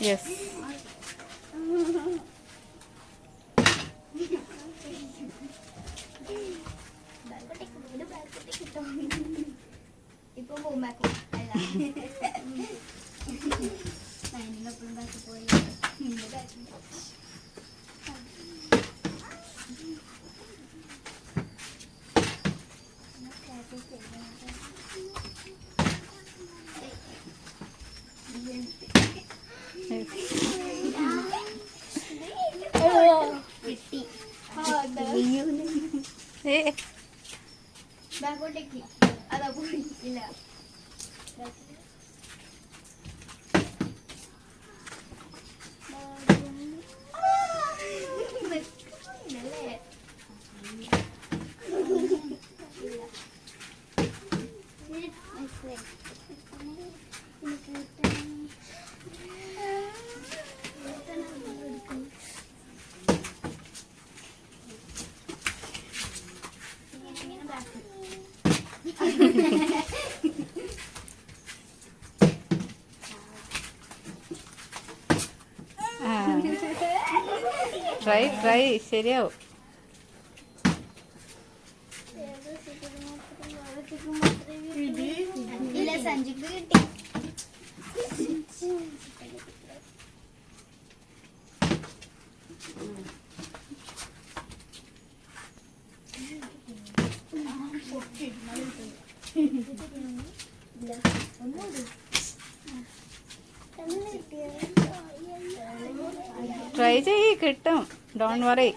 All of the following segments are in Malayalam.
യെസ് ഇപ്പൊ പോകും ബാക്ക് അല്ല നയനിനൊപ്പം ബാക്ക് പോയി നിന്റെ ബാക്ക് കിട്ടി ഏ ബാക്കോട്ടേക്ക് അതാ പോയി ഇല്ല ട്രൈ ട്രൈ ശരിയാവും. ഇല്ല സഞ്ജുക്ക് കിട്ടി. ട്രൈ ചെയ്യ് കിട്ടും. ഡോണ്ട് വറി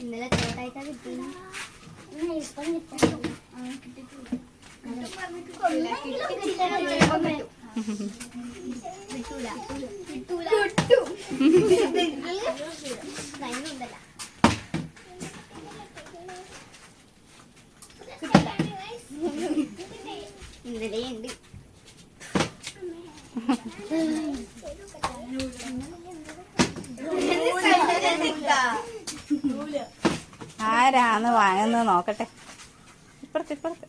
ഇന്നലെ ചോട്ടായിട്ടാ കിട്ടി ഇപ്പം കിട്ടും കിട്ടൂല കിട്ടൂല കിട്ടും ഉണ്ടല്ല ആരാന്ന് വാങ്ങുന്നത് നോക്കട്ടെ. ഇപ്പുറത്ത് ഇപ്പുറത്ത്.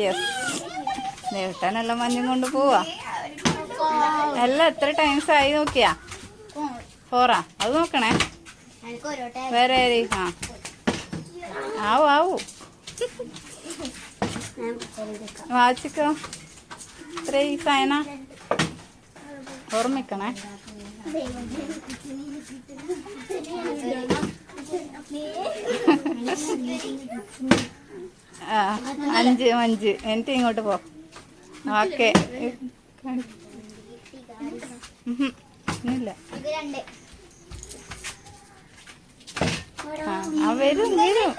യെസ് ദേവട്ടാനെല്ലാം മഞ്ഞും കൊണ്ട് പോവാ. അല്ല എത്ര ടൈംസ് ആയി നോക്കിയാ? ഫോറാ അത് നോക്കണേ. വേറെ ആര്? ആ. ആവു ആവു. വാച്ചിക്കോ? ഇത്ര ഈ സായന ഓർമ്മിക്കണേ. അഞ്ച് അഞ്ച്. എന്നിട്ട് ഇങ്ങോട്ട് പോ. ഓക്കെ. വരും വരും.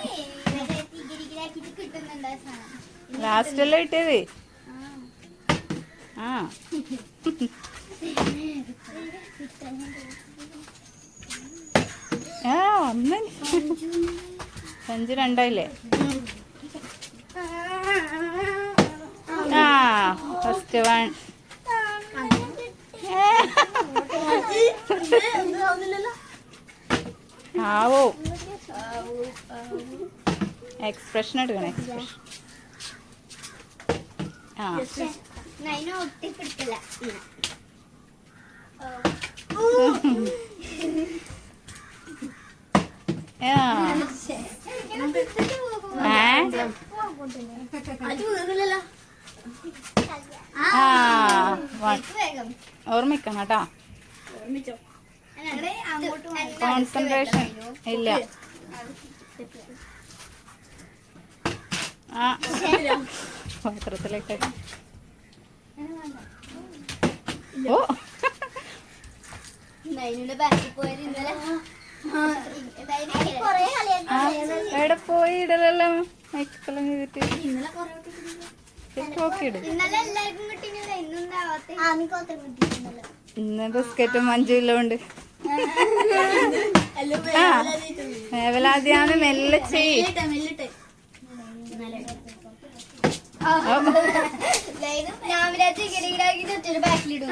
ലാസ്റ്റല്ലേ കിട്ടിയത്? ആ. ആ ഒന്ന് അഞ്ച് രണ്ടായില്ലേ? ആ ഫസ്റ്റ് വൺ ആവോ. എക്സ്പ്രഷൻ എടുക്കണം എക്സ്പ്രഷൻ ആ. ഒട്ടിപ്പിടിക്കില്ല ഒട്ടി ഓർമ്മിക്കണം കേട്ടോ കോൺസെൻട്രേഷൻ ഇല്ല. ആ. പാത്രത്തിലേക്ക്. ഓ. നൈനുടെ ബാക്കിൽ പോയത് ഇന്നലെ എവിടെ പോയി ഇടലെല്ലാം മൈക്കെല്ലാം ചെയ്തിട്ട് ഇന്ന് ബിസ്ക്കറ്റും മഞ്ചും ഉണ്ട് ആ. വേവലാദ്യാന്ന് മെല്ലെ ചെയ്യും ഞാൻ വിചാരിച്ചു ഒറ്റൊരു ബാക്കിലിടും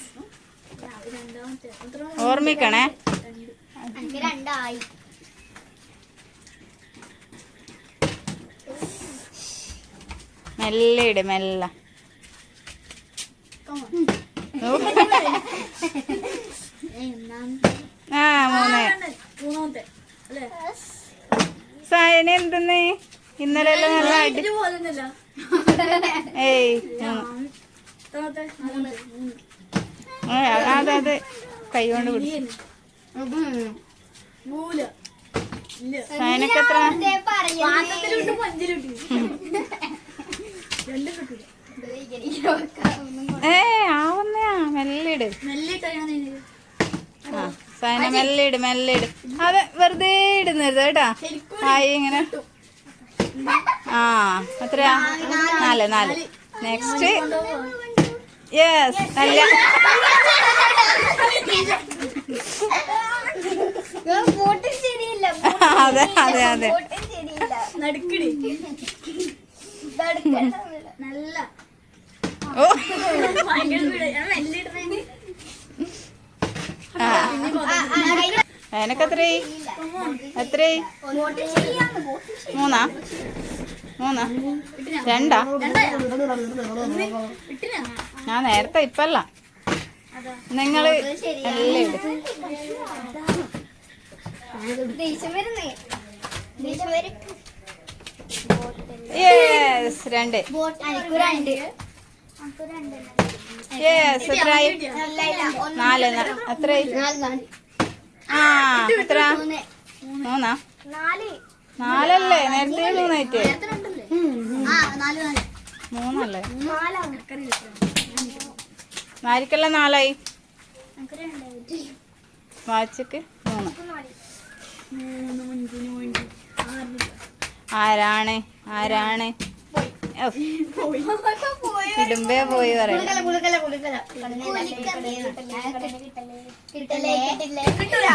ഓർമ്മിക്കണേ. രണ്ടായി. മെല്ലെ ഇട് മെല്ല. ആ മൂന്ന്. സായന എന്തെന്ന്? ഇന്നലെ നല്ല അടി ഏയ് മൂന്ന്. അതെ അതെ. കൈ കൊണ്ട് പിടിച്ചു സായനക്ക് എത്ര? ഏ ആവുന്നയാ. മെല്ലെ ഇട് ആ സായന മെല്ലെ ഇട് മെല്ലെ ഇട് അതെ വെറുതെ ഇടുന്നത് കേട്ടാ. ആയി ഇങ്ങനെ. ആ എത്രയാ? നാല് നാല് നെക്സ്റ്റ് യെസ് നല്ല അതെ അതെ അതെ. നല്ല. ഓ. അതിനൊക്കെ ശരിയാണ് ബോട്ടും മൂന്നാ? മൂന്നാ? രണ്ടാ? ഞാൻ നേരത്തെ ഇപ്പല്ല. നിങ്ങൾ യെസ് രണ്ട്. യെസ് എത്രയായി നാല് എത്രയായി ആ എത്ര? മൂന്ന്. മൂന്നാ? നാല്. നാലല്ലേ? നേരത്തെ മൂന്നായിട്ട്. ആ നാല് നാല്. മൂന്നല്ലേ? നാലിക്കെല്ലാം നാലായി. വാച്ചക്ക് മൂന്ന്. ആരാണ്? ആരാണ്? ഇടുമ്പേ പോയി പറയാം. കിട്ടലേ. കിട്ടില്ലേ കിട്ടൂല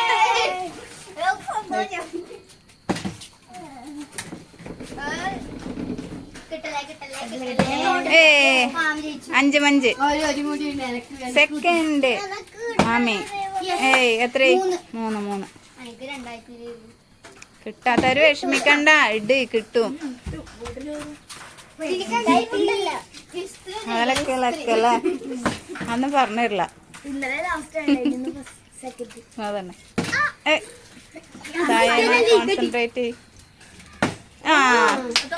കിട്ടലേ കിട്ടലേ കിട്ടലേ ഏ അഞ്ച് മഞ്ച്. സെക്കൻഡ്. മാമി ഏയ് എത്ര മൂന്ന്. മൂന്ന് കിട്ടാത്ത ഒരു കിട്ടാത്തവര് വിഷമിക്കണ്ട ഇട് കിട്ടും. അന്ന് പറഞ്ഞില്ല സെക്കൻഡ് അതന്നെ. കോൺസെൻട്രേറ്റ് കോൺസെൻട്രേറ്റ് ആ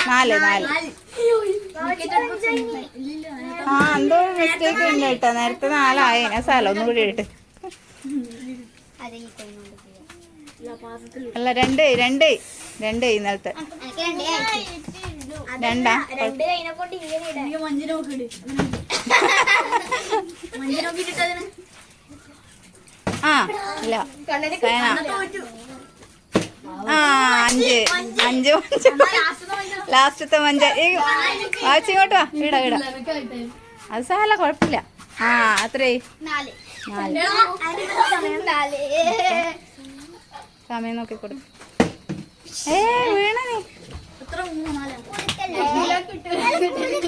നാല് നാല്. ആ എന്തോ മിസ്റ്റേക്ക് ഉണ്ട് കേട്ടോ. നേരത്തെ നാലായി. സ്ഥലം ഒന്നും കൂടി ഇട്ട്. അല്ല രണ്ട് രണ്ട്. രണ്ട് ഇന്നലത്തെ. രണ്ടേ? ആ ഇല്ല. ആ അഞ്ച് അഞ്ച് മഞ്ച്. ലാസ്റ്റത്തെ മഞ്ച. ഇങ്ങോട്ട് വാ. ഇട ഇട. അത് സാല കുഴപ്പമില്ല. ആ അത്രേ. സമയം നോക്കി കൊടു. ഏ വീണ നീ.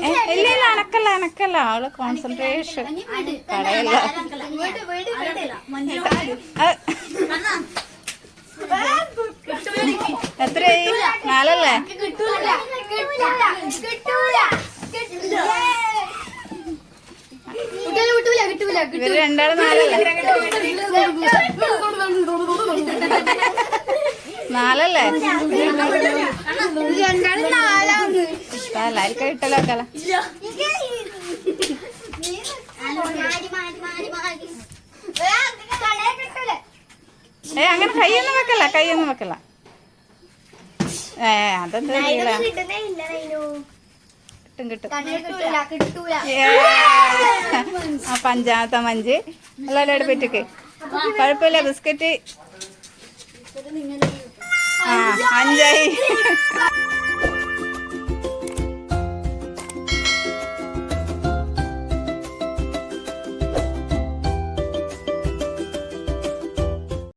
ഇല്ല ഇല്ല അനക്കല്ല അനക്കല്ല. അവൾ കോൺസെൻട്രേഷൻ കളയല്ല മഞ്ഞ ആ, എത്രയായി നാലല്ലേ കിട്ടൂല കിട്ടൂല കിട്ടൂല കിട്ടൂല കിട്ടൂല ഇവർ രണ്ടാളും നാലല്ലേ? എല്ലാവർക്കും ഇട്ടല്ലോ കല ഏ അങ്ങനെ കൈയൊന്നും വെക്കല്ല കൈയൊന്നും വെക്കല്ല. ഏ അതെന്താ കിട്ടും കിട്ടും. കിട്ടൂല അഞ്ചാമത്തെ മഞ്ച്. എല്ലാവരും എടുപ്പിറ്റക്ക് കുഴപ്പമില്ല ബിസ്ക്കറ്റ്. ആ അഞ്ചായി.